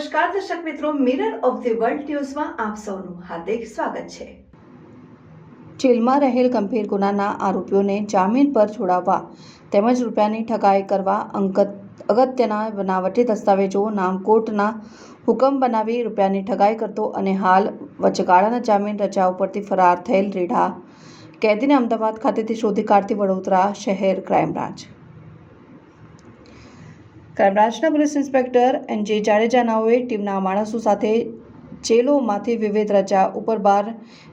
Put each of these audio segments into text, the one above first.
નમસ્કાર, દર્શક મિત્રો મિરર ઓફ ધી વર્લ્ડ ન્યૂઝમાં આપ સૌનું હાર્દિક સ્વાગત છે. જેલમાં રહેલ ગંભીર ગુનાના આરોપીઓને જામીન પર છોડાવવા તેમજ રૂપિયાની ઠગાઈ કરવા અંગત, અગત્યના બનાવટી દસ્તાવેજો નામકોટના હુકમ બનાવી રૂપિયાની ઠગાઈ કરતો અને હાલ વચગાળાના જામીન રજા ઉપરથી ફરાર થયેલ રેઢા કેદીને અમદાવાદ ખાતેથી શોધી કાઢતી વડોદરા શહેર ક્રાઇમ બ્રાન્ચ. ક્રાઇમ બ્રાન્ચના police inspector N J Jadeja નાઓએ ટીમના માણસો સાથે જેલોમાંથી વિવિધ રજા ઉપર બહાર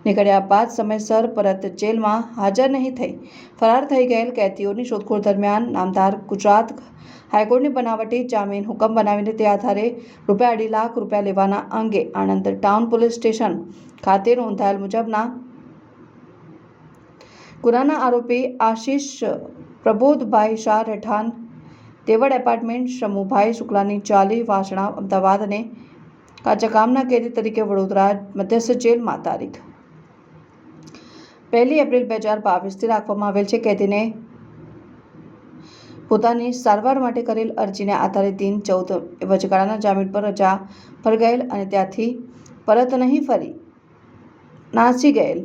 નીકળ્યા બાદ સમયસર પરત જેલમાં હાજર નહીં થઈ. ફરાર થઈ ગયેલ કેદીઓની શોધખોળ દરમિયાન નામદાર ગુજરાત હાઈકોર્ટની બનાવટી જામીન હુકમ બનાવીને તે આધારે રૂપિયા અઢી લાખ રૂપિયા લેવાના અંગે આણંદ ટાઉન પોલીસ સ્ટેશન ખાતે નોંધાયેલ મુજબના ગુનાના આરોપી આશીષ પ્રબોધભાઈ શાહ રહેઠાણ તેવડ એપાર્ટમેન્ટ શમુભાઈ શુક્લાની ચાલી વાસણા અમદાવાદ અને કાચકામના કેદી તરીકે વડોદરા મધ્યસ્થ જેલમાં તારીખ. પહેલી એપ્રિલ બે હજાર બાવીસથી રાખવામાં આવેલ છે. કેદીને પોતાની સારવાર માટે કરેલ અરજીને આધારે દિન ચૌદ વચગાળાના જામીન પર રજા પર ગયેલ અને ત્યાંથી પરત નહીં ફરી, નાસી ગયેલ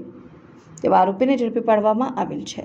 તેવા આરોપીને ઝડપી પાડવામાં આવેલ છે.